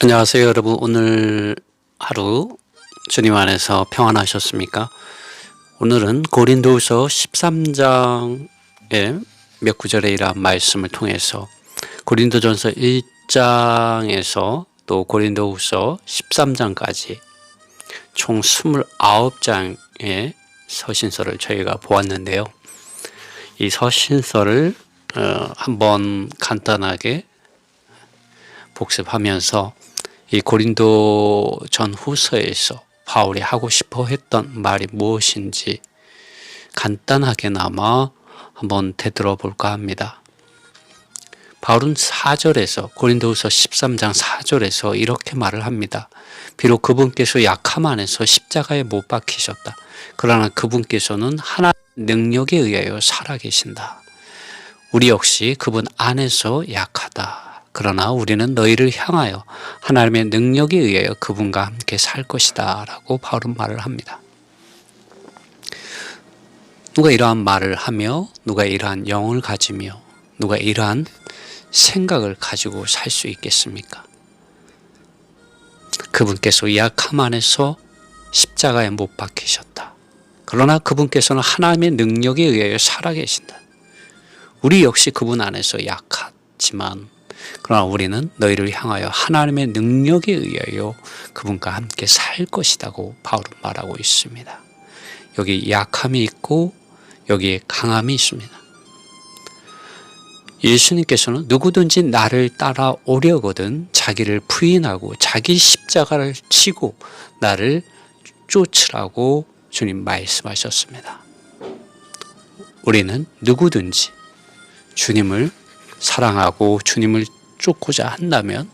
안녕하세요 여러분 오늘 하루 주님 안에서 평안하셨습니까? 오늘은 고린도후서 13장의 몇 구절의 이러한 말씀을 통해서 고린도전서 1장에서 또 고린도후서 13장까지 총 29장의 서신서를 저희가 보았는데요. 이 서신서를 어, 한번 간단하게 복습하면서 이 고린도 전 후서에서 바울이 하고 싶어 했던 말이 무엇인지 간단하게나마 한번 되돌아 볼까 합니다. 바울은 4절에서 고린도후서 13장 4절에서 이렇게 말을 합니다. 비록 그분께서 약함 안에서 십자가에 못 박히셨다. 그러나 그분께서는 하나의 능력에 의하여 살아 계신다. 우리 역시 그분 안에서 약하다. 그러나 우리는 너희를 향하여 하나님의 능력에 의하여 그분과 함께 살 것이다. 라고 바울은 말을 합니다. 누가 이러한 말을 하며, 누가 이러한 영을 가지며, 누가 이러한 생각을 가지고 살 수 있겠습니까? 그분께서 약함 안에서 십자가에 못 박히셨다. 그러나 그분께서는 하나님의 능력에 의하여 살아계신다. 우리 역시 그분 안에서 약하지만 그러나 우리는 너희를 향하여 하나님의 능력에 의하여 그분과 함께 살 것이라고 바울은 말하고 있습니다. 여기 약함이 있고 여기에 강함이 있습니다. 예수님께서는 누구든지 나를 따라오려거든 자기를 부인하고 자기 십자가를 치고 나를 쫓으라고 주님 말씀하셨습니다. 우리는 누구든지 주님을 사랑하고 주님을 쫓고자 한다면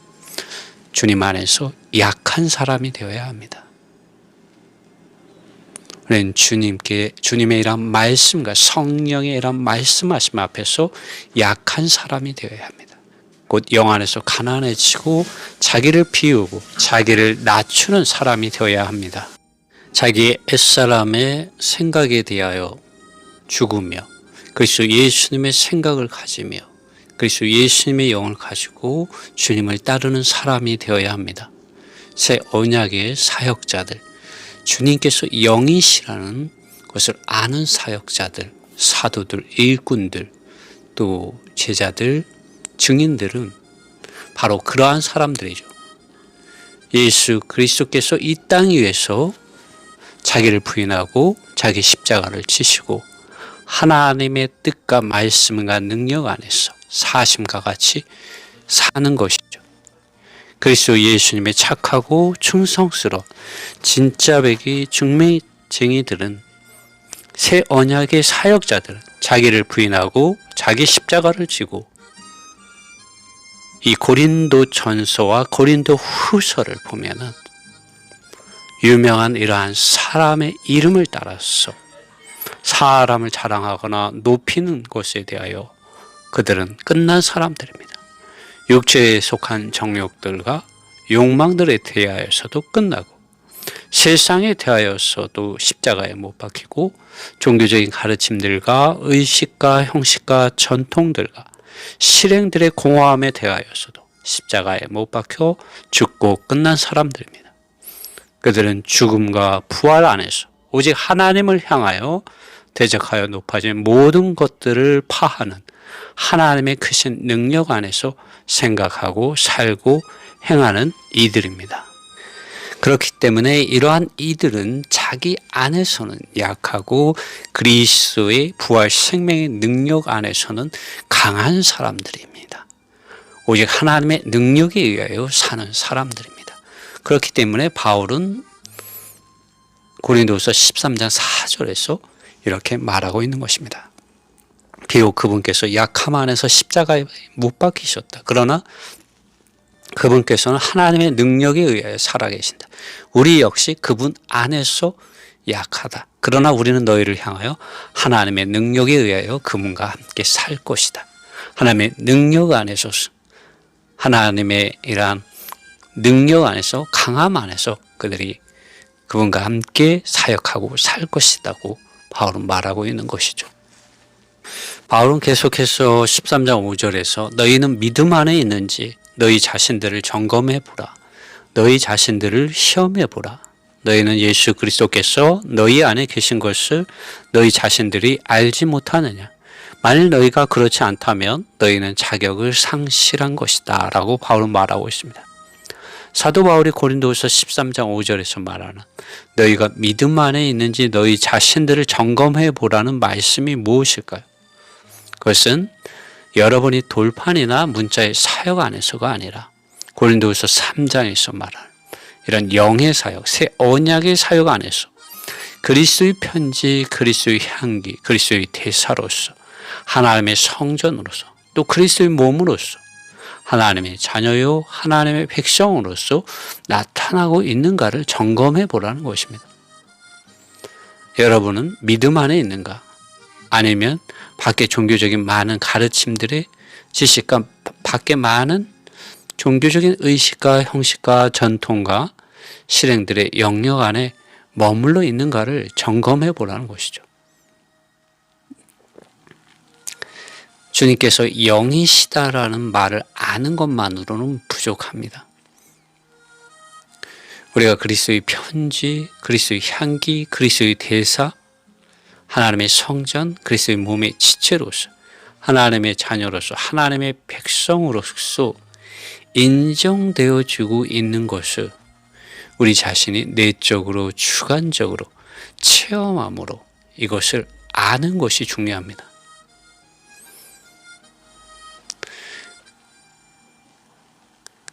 주님 안에서 약한 사람이 되어야 합니다. 우리는 주님께 주님의 이런 말씀과 성령의 이런 말씀하심 앞에서 약한 사람이 되어야 합니다. 곧 영 안에서 가난해지고 자기를 비우고 자기를 낮추는 사람이 되어야 합니다. 자기 옛사람의 생각에 대하여 죽으며 그리스도 예수님의 생각을 가지며 그리스도 예수님의 영을 가지고 주님을 따르는 사람이 되어야 합니다. 새 언약의 사역자들, 주님께서 영이시라는 것을 아는 사역자들, 사도들, 일꾼들, 또 제자들, 증인들은 바로 그러한 사람들이죠. 예수 그리스도께서 이 땅 위에서 자기를 부인하고 자기 십자가를 지시고 하나님의 뜻과 말씀과 능력 안에서 사심과 같이 사는 것이죠. 그리스도 예수님의 착하고 충성스러운 진짜 백이 중매쟁이들은 새 언약의 사역자들은 자기를 부인하고 자기 십자가를 지고 이 고린도 전서와 고린도 후서를 보면은 유명한 이러한 사람의 이름을 따라서 사람을 자랑하거나 높이는 것에 대하여 그들은 끝난 사람들입니다. 육체에 속한 정욕들과 욕망들에 대하여서도 끝나고 세상에 대하여서도 십자가에 못 박히고 종교적인 가르침들과 의식과 형식과 전통들과 실행들의 공허함에 대하여서도 십자가에 못 박혀 죽고 끝난 사람들입니다. 그들은 죽음과 부활 안에서 오직 하나님을 향하여 대적하여 높아진 모든 것들을 파하는 하나님의 크신 능력 안에서 생각하고 살고 행하는 이들입니다. 그렇기 때문에 이러한 이들은 자기 안에서는 약하고 그리스도의 부활 생명의 능력 안에서는 강한 사람들입니다. 오직 하나님의 능력에 의하여 사는 사람들입니다. 그렇기 때문에 바울은 고린도서 13장 4절에서 이렇게 말하고 있는 것입니다. 비록 그분께서 약함 안에서 십자가에 못 박히셨다. 그러나 그분께서는 하나님의 능력에 의하여 살아계신다. 우리 역시 그분 안에서 약하다. 그러나 우리는 너희를 향하여 하나님의 능력에 의하여 그분과 함께 살 것이다. 하나님의 능력 안에서 하나님의 이러한 능력 안에서 강함 안에서 그들이 그분과 함께 사역하고 살 것이라고 바울은 말하고 있는 것이죠. 바울은 계속해서 13장 5절에서 너희는 믿음 안에 있는지 너희 자신들을 점검해 보라. 너희 자신들을 시험해 보라. 너희는 예수 그리스도께서 너희 안에 계신 것을 너희 자신들이 알지 못하느냐. 만일 너희가 그렇지 않다면 너희는 자격을 상실한 것이다. 라고 바울은 말하고 있습니다. 사도 바울이 고린도후서 13장 5절에서 말하는 너희가 믿음 안에 있는지 너희 자신들을 점검해 보라는 말씀이 무엇일까요? 그것은 여러분이 돌판이나 문자의 사역 안에서가 아니라 고린도후서 3장에서 말하는 이런 영의 사역, 새 언약의 사역 안에서 그리스도의 편지, 그리스도의 향기, 그리스도의 대사로서 하나님의 성전으로서 또 그리스도의 몸으로서 하나님의 자녀요 하나님의 백성으로서 나타나고 있는가를 점검해 보라는 것입니다. 여러분은 믿음 안에 있는가? 아니면 밖에 종교적인 많은 가르침들의 지식과 밖에 많은 종교적인 의식과 형식과 전통과 실행들의 영역 안에 머물러 있는가를 점검해 보라는 것이죠. 주님께서 영이시다라는 말을 아는 것만으로는 부족합니다. 우리가 그리스도의 편지, 그리스도의 향기, 그리스도의 대사, 하나님의 성전, 그리스도의 몸의 지체로서 하나님의 자녀로서 하나님의 백성으로서 인정되어 주고 있는 것을 우리 자신이 내적으로 주관적으로 체험함으로 이것을 아는 것이 중요합니다.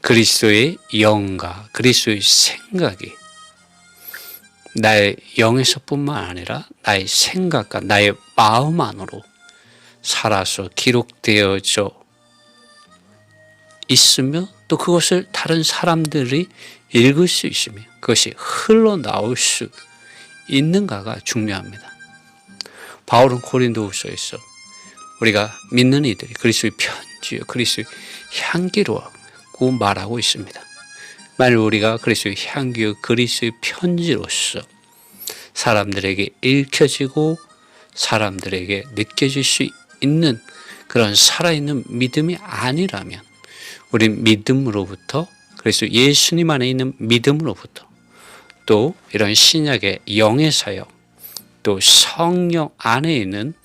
그리스도의 영과 그리스도의 생각이 나의 영에서뿐만 아니라 나의 생각과 나의 마음 안으로 살아서 기록되어져 있으며 또 그것을 다른 사람들이 읽을 수 있으며 그것이 흘러나올 수 있는가가 중요합니다. 바울은 고린도후서에서 우리가 믿는 이들이 그리스도의 편지요 그리스도의 향기로 고 말하고 있습니다. 만일 우리가 그리스도의 향기의 그리스도의 편지로서 사람들에게 읽혀지고 사람들에게 느껴질 수 있는 그런 살아있는 믿음이 아니라면 우리 믿음으로부터 그래서 예수님 안에 있는 믿음으로부터 또 이런 신약의 영의 사역 또 성령 안에 있는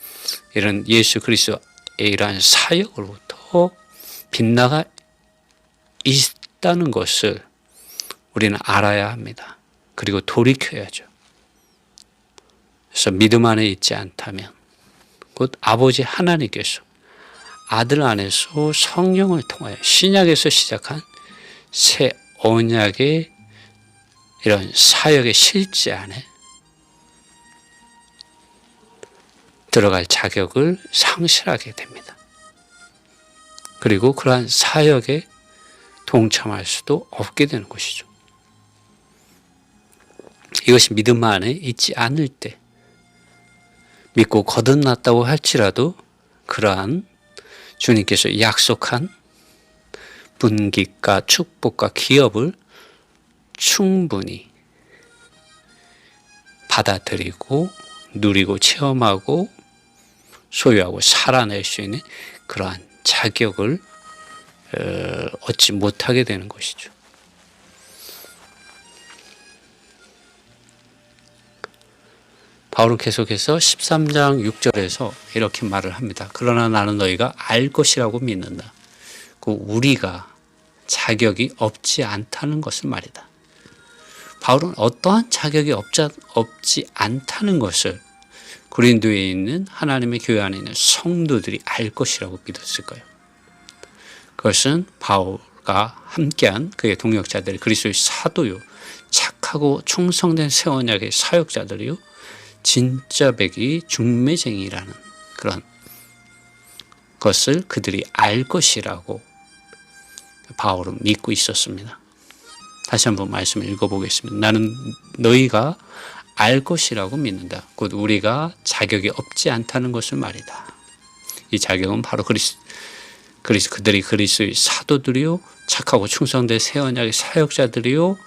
이런 예수 그리스도의 이러한 사역으로부터 빛나가 있다는 것을 우리는 알아야 합니다. 그리고 돌이켜야죠. 그래서 믿음 안에 있지 않다면 곧 아버지 하나님께서 아들 안에서 성령을 통하여 신약에서 시작한 새 언약의 이런 사역의 실제 안에 들어갈 자격을 상실하게 됩니다. 그리고 그러한 사역에 동참할 수도 없게 되는 것이죠. 이것이 믿음 안에 있지 않을 때 믿고 거듭났다고 할지라도 그러한 주님께서 약속한 분깃과 축복과 기업을 충분히 받아들이고 누리고 체험하고 소유하고 살아낼 수 있는 그러한 자격을 어, 얻지 못하게 되는 것이죠. 바울은 계속해서 13장 6절에서 이렇게 말을 합니다. 그러나 나는 너희가 알 것이라고 믿는다. 그 우리가 자격이 없지 않다는 것을 말이다. 바울은 어떠한 자격이 없자, 없지 않다는 것을 고린도에 있는 하나님의 교회 안에 있는 성도들이 알 것이라고 믿었을까요? 그것은 바울과 함께한 그의 동역자들이 그리스도의 사도요 착하고 충성된 새 언약의 사역자들이요 진짜 백이 중매쟁이라는 그런 것을 그들이 알 것이라고 바울은 믿고 있었습니다. 다시 한번 말씀을 읽어보겠습니다. 나는 너희가 알 것이라고 믿는다. 곧 우리가 자격이 없지 않다는 것을 말이다. 이 자격은 바로 그리스 그리스 그들이 그리스의 사도들이요 착하고 충성된 새 언약의 사역자들이요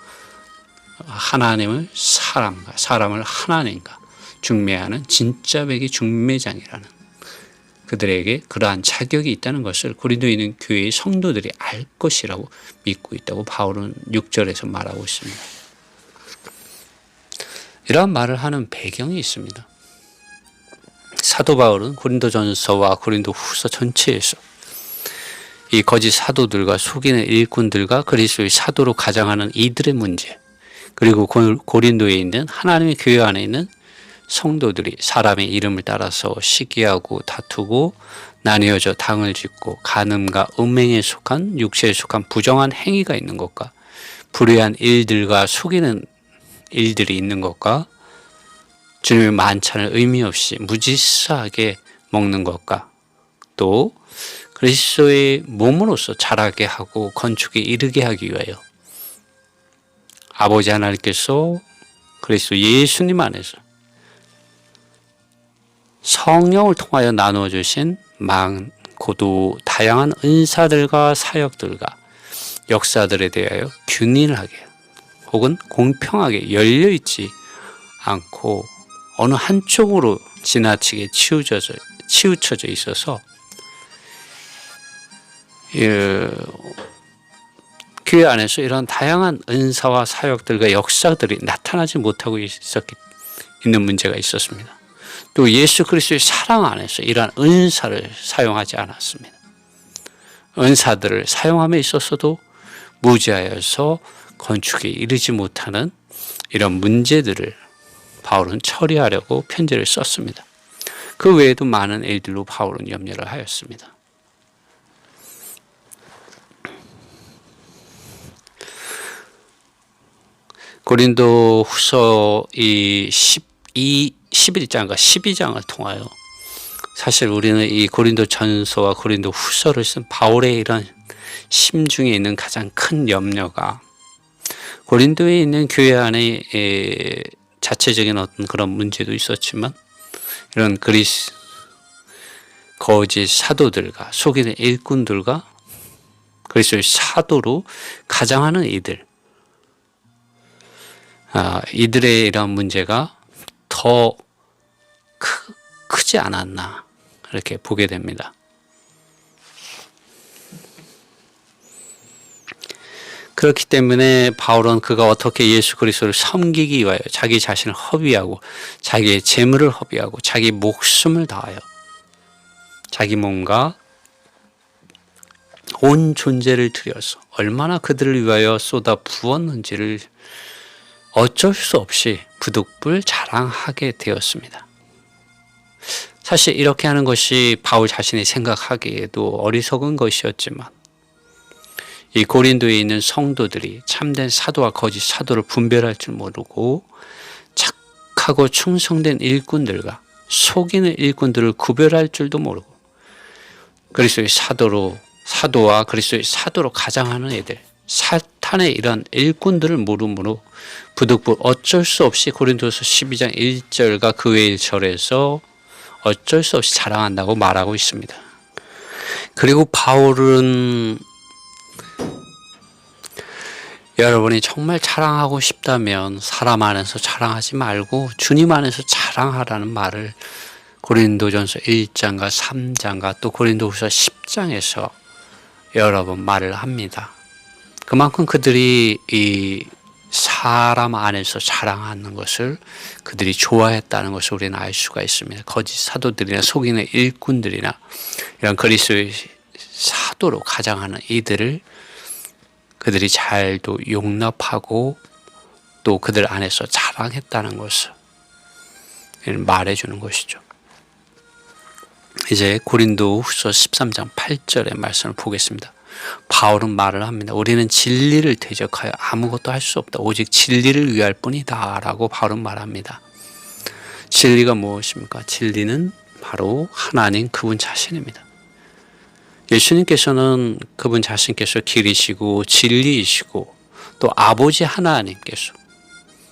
하나님을 사람과 사람을 하나님과 중매하는 진짜 백이 중매장이라는 그들에게 그러한 자격이 있다는 것을 고린도에 있는 교회의 성도들이 알 것이라고 믿고 있다고 바울은 6절에서 말하고 있습니다. 이러한 말을 하는 배경이 있습니다. 사도 바울은 고린도전서와 고린도 후서 전체에서 이 거짓 사도들과 속이는 일꾼들과 그리스도의 사도로 가장하는 이들의 문제 그리고 고린도에 있는 하나님의 교회 안에 있는 성도들이 사람의 이름을 따라서 시기하고 다투고 나뉘어져 당을 짓고 간음과 음행에 속한 육체에 속한 부정한 행위가 있는 것과 불의한 일들과 속이는 일들이 있는 것과 주님의 만찬을 의미 없이 무지스하게 먹는 것과 또 그리스도의 몸으로서 자라게 하고 건축에 이르게 하기 위하여 아버지 하나님께서 그리스도 예수님 안에서 성령을 통하여 나누어 주신 많고도 다양한 은사들과 사역들과 역사들에 대하여 균일하게 혹은 공평하게 열려 있지 않고 어느 한쪽으로 지나치게 치우쳐져 치우쳐져 있어서 예, 교회 안에서 이런 다양한 은사와 사역들과 역사들이 나타나지 못하고 있었기 있는 문제가 있었습니다. 또 예수 그리스도의 사랑 안에서 이러한 은사를 사용하지 않았습니다. 은사들을 사용함에 있어서도 무지하여서 건축에 이르지 못하는 이런 문제들을 바울은 처리하려고 편지를 썼습니다. 그 외에도 많은 일들로 바울은 염려를 하였습니다. 고린도 후서 이 12, 11장과 12장을 통하여 사실 우리는 이 고린도 전서와 고린도 후서를 쓴 바울의 이런 심중에 있는 가장 큰 염려가 고린도에 있는 교회 안에 자체적인 어떤 그런 문제도 있었지만 이런 그리스 거짓 사도들과 속이는 일꾼들과 그리스도의 사도로 가장하는 이들 아, 이들의 이런 문제가 더 크, 크지 않았나 이렇게 보게 됩니다. 그렇기 때문에 바울은 그가 어떻게 예수 그리스도를 섬기기 위하여 자기 자신을 허비하고 자기의 재물을 허비하고 자기 목숨을 다하여 자기 몸과 온 존재를 들여서 얼마나 그들을 위하여 쏟아 부었는지를 어쩔 수 없이 부득불 자랑하게 되었습니다. 사실 이렇게 하는 것이 바울 자신이 생각하기에도 어리석은 것이었지만 이 고린도에 있는 성도들이 참된 사도와 거짓 사도를 분별할 줄 모르고 착하고 충성된 일꾼들과 속이는 일꾼들을 구별할 줄도 모르고 그리스도의 사도로 사도와 그리스도의 사도로 가장하는 애들 사탄의 이런 일꾼들을 모르므로 부득불 어쩔 수 없이 고린도서 12장 1절과 그 외의 절에서 어쩔 수 없이 자랑한다고 말하고 있습니다. 그리고 바울은 여러분이 정말 자랑하고 싶다면 사람 안에서 자랑하지 말고 주님 안에서 자랑하라는 말을 고린도전서 1장과 3장과 또 고린도후서 10장에서 여러 번 말을 합니다. 그만큼 그들이 이 사람 안에서 자랑하는 것을 그들이 좋아했다는 것을 우리는 알 수가 있습니다. 거짓 사도들이나 속이는 일꾼들이나 이런 그리스도의 사도로 가장하는 이들을 그들이 잘도 용납하고 또 그들 안에서 자랑했다는 것을 말해주는 것이죠. 이제 고린도 후서 13장 8절의 말씀을 보겠습니다. 바울은 말을 합니다. 우리는 진리를 대적하여 아무것도 할 수 없다. 오직 진리를 위할 뿐이다. 라고 바울은 말합니다. 진리가 무엇입니까? 진리는 바로 하나님 그분 자신입니다. 예수님께서는 그분 자신께서 길이시고 진리이시고 또 아버지 하나님께서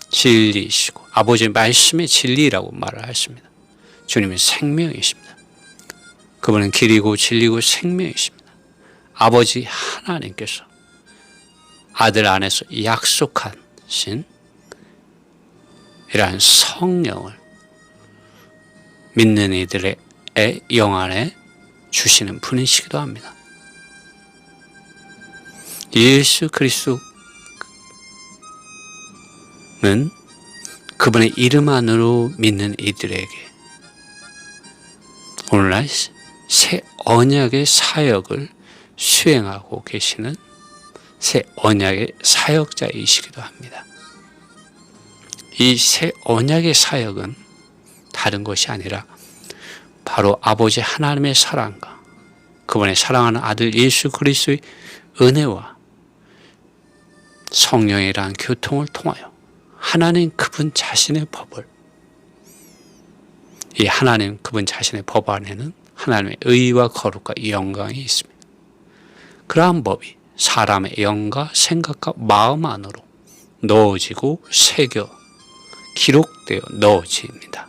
진리이시고 아버지 말씀의 진리라고 말을 하십니다. 주님은 생명이십니다. 그분은 길이고 진리고 생명이십니다. 아버지 하나님께서 아들 안에서 약속하신 이러한 성령을 믿는 이들의 영 안에 주시는 분이시기도 합니다. 예수 그리스도는 그분의 이름 안으로 믿는 이들에게 오늘날 새 언약의 사역을 수행하고 계시는 새 언약의 사역자이시기도 합니다. 이 새 언약의 사역은 다른 것이 아니라 바로 아버지 하나님의 사랑과 그분의 사랑하는 아들 예수 그리스도의 은혜와 성령이란 교통을 통하여 하나님 그분 자신의 법을 이 하나님 그분 자신의 법 안에는 하나님의 의와 거룩과 영광이 있습니다. 그러한 법이 사람의 영과 생각과 마음 안으로 넣어지고 새겨 기록되어 넣어집니다.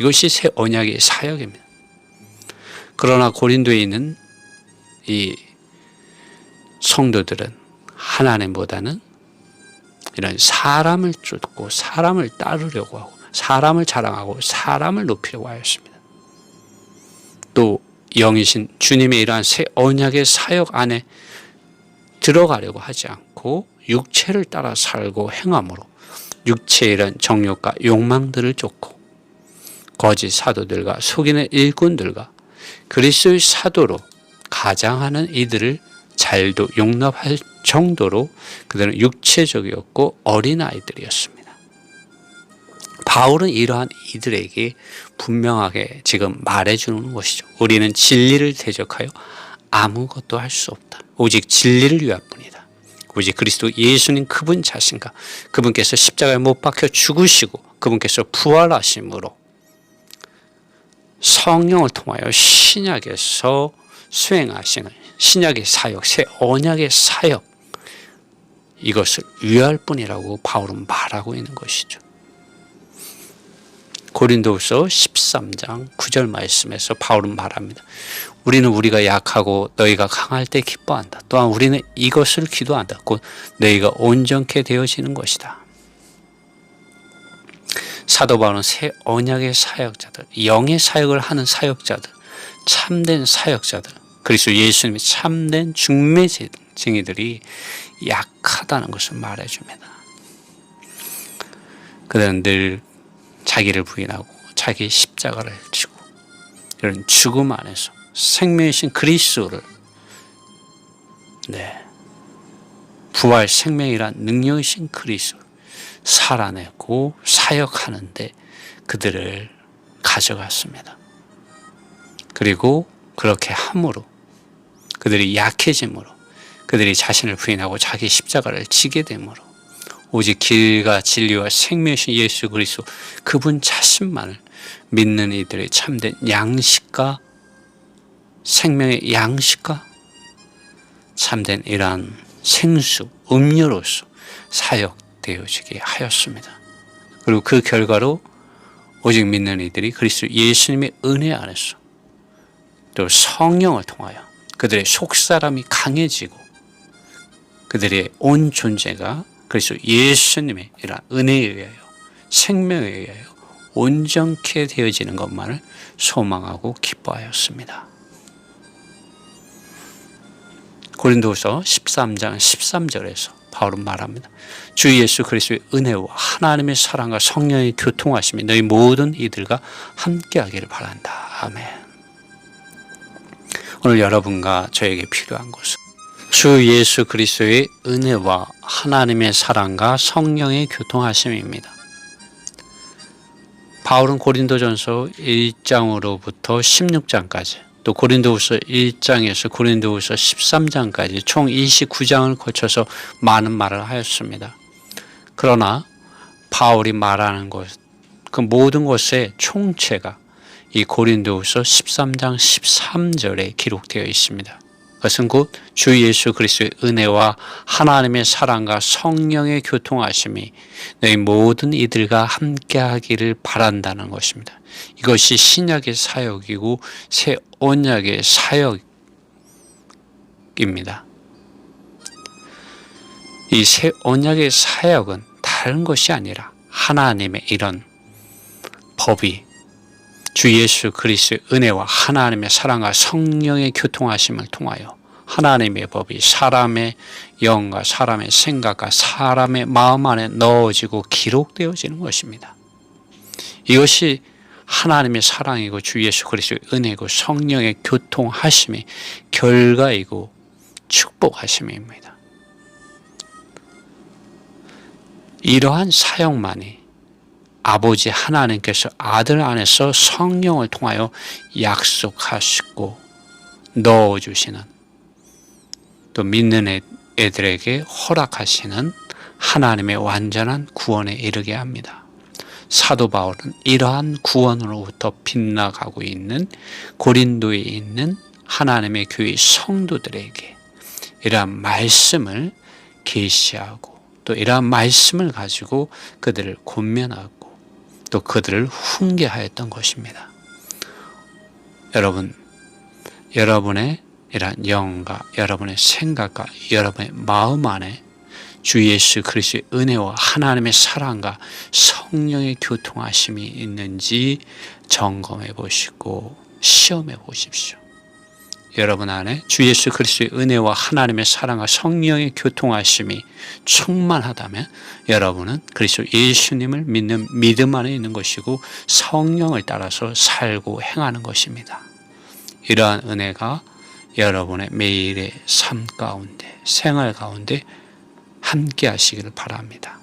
이것이 새 언약의 사역입니다. 그러나 고린도에 있는 이 성도들은 하나님보다는 이런 사람을 쫓고 사람을 따르려고 하고 사람을 자랑하고 사람을 높이려고 하였습니다. 또 영이신 주님의 이러한 새 언약의 사역 안에 들어가려고 하지 않고 육체를 따라 살고 행함으로 육체의 이런 정욕과 욕망들을 쫓고 거짓 사도들과 속이는 일꾼들과 그리스도의 사도로 가장하는 이들을 잘도 용납할 정도로 그들은 육체적이었고 어린아이들이었습니다. 바울은 이러한 이들에게 분명하게 지금 말해주는 것이죠. 우리는 진리를 대적하여 아무것도 할 수 없다. 오직 진리를 위할 뿐이다. 오직 그리스도 예수님 그분 자신과 그분께서 십자가에 못 박혀 죽으시고 그분께서 부활하심으로 성령을 통하여 신약에서 수행하시는 신약의 사역, 새 언약의 사역 이것을 위할 뿐이라고 바울은 말하고 있는 것이죠. 고린도후서 13장 9절 말씀에서 바울은 말합니다. 우리는 우리가 약하고 너희가 강할 때 기뻐한다. 또한 우리는 이것을 기도한다. 곧 너희가 온전케 되어지는 것이다. 사도 바울은 새 언약의 사역자들, 영의 사역을 하는 사역자들, 참된 사역자들, 그리스도 예수님의 참된 중매쟁이들이 약하다는 것을 말해줍니다. 그들은 늘 자기를 부인하고 자기 십자가를 지고 이런 죽음 안에서 생명이신 그리스도를 네 부활 생명이란 능력이신 그리스도를 살아내고 사역하는데 그들을 가져갔습니다. 그리고 그렇게 함으로 그들이 약해짐으로 그들이 자신을 부인하고 자기 십자가를 지게 되므로 오직 길과 진리와 생명이신 예수 그리스도 그분 자신만을 믿는 이들의 참된 양식과 생명의 양식과 참된 이러한 생수, 음료로서 사역되어지게 하였습니다. 그리고 그 결과로 오직 믿는 이들이 그리스도 예수님의 은혜 안에서 또 성령을 통하여 그들의 속사람이 강해지고 그들의 온 존재가 그래서 예수님의 이런 은혜에 의하여 생명에 의하여 온전케 되어지는 것만을 소망하고 기뻐하였습니다. 고린도서 13장 13절에서 바울은 말합니다. 주 예수 그리스도의 은혜와 하나님의 사랑과 성령의 교통하심이 너희 모든 이들과 함께하기를 바란다. 아멘. 오늘 여러분과 저에게 필요한 것은 주 예수 그리스도의 은혜와 하나님의 사랑과 성령의 교통하심입니다. 바울은 고린도전서 1장으로부터 16장까지 또 고린도후서 1장에서 고린도후서 13장까지 총 29장을 거쳐서 많은 말을 하였습니다. 그러나 바울이 말하는 것, 그 모든 것의 총체가 이 고린도후서 13장 13절에 기록되어 있습니다. 그것은 곧 주 예수 그리스도의 은혜와 하나님의 사랑과 성령의 교통하심이 너희 모든 이들과 함께하기를 바란다는 것입니다. 이것이 신약의 사역이고 새 언약의 사역입니다. 이 새 언약의 사역은 다른 것이 아니라 하나님의 이런 법이 주 예수 그리스도의 은혜와 하나님의 사랑과 성령의 교통하심을 통하여 하나님의 법이 사람의 영과 사람의 생각과 사람의 마음 안에 넣어지고 기록되어지는 것입니다. 이것이 하나님의 사랑이고 주 예수 그리스도의 은혜고 성령의 교통하심의 결과이고 축복하심입니다. 이러한 사역만이 아버지 하나님께서 아들 안에서 성령을 통하여 약속하시고 넣어주시는 또 믿는 애들에게 허락하시는 하나님의 완전한 구원에 이르게 합니다. 사도 바울은 이러한 구원으로부터 빗나가고 있는 고린도에 있는 하나님의 교회 성도들에게 이러한 말씀을 계시하고 또 이러한 말씀을 가지고 그들을 권면하고 또 그들을 훈계하였던 것입니다. 여러분, 여러분의 이러한 영과 여러분의 생각과 여러분의 마음 안에 주 예수 그리스도의 은혜와 하나님의 사랑과 성령의 교통하심이 있는지 점검해 보시고 시험해 보십시오. 여러분 안에 주 예수 그리스도의 은혜와 하나님의 사랑과 성령의 교통하심이 충만하다면 여러분은 그리스도 예수님을 믿는 믿음 안에 있는 것이고 성령을 따라서 살고 행하는 것입니다. 이러한 은혜가 여러분의 매일의 삶 가운데 생활 가운데 함께 하시기를 바랍니다.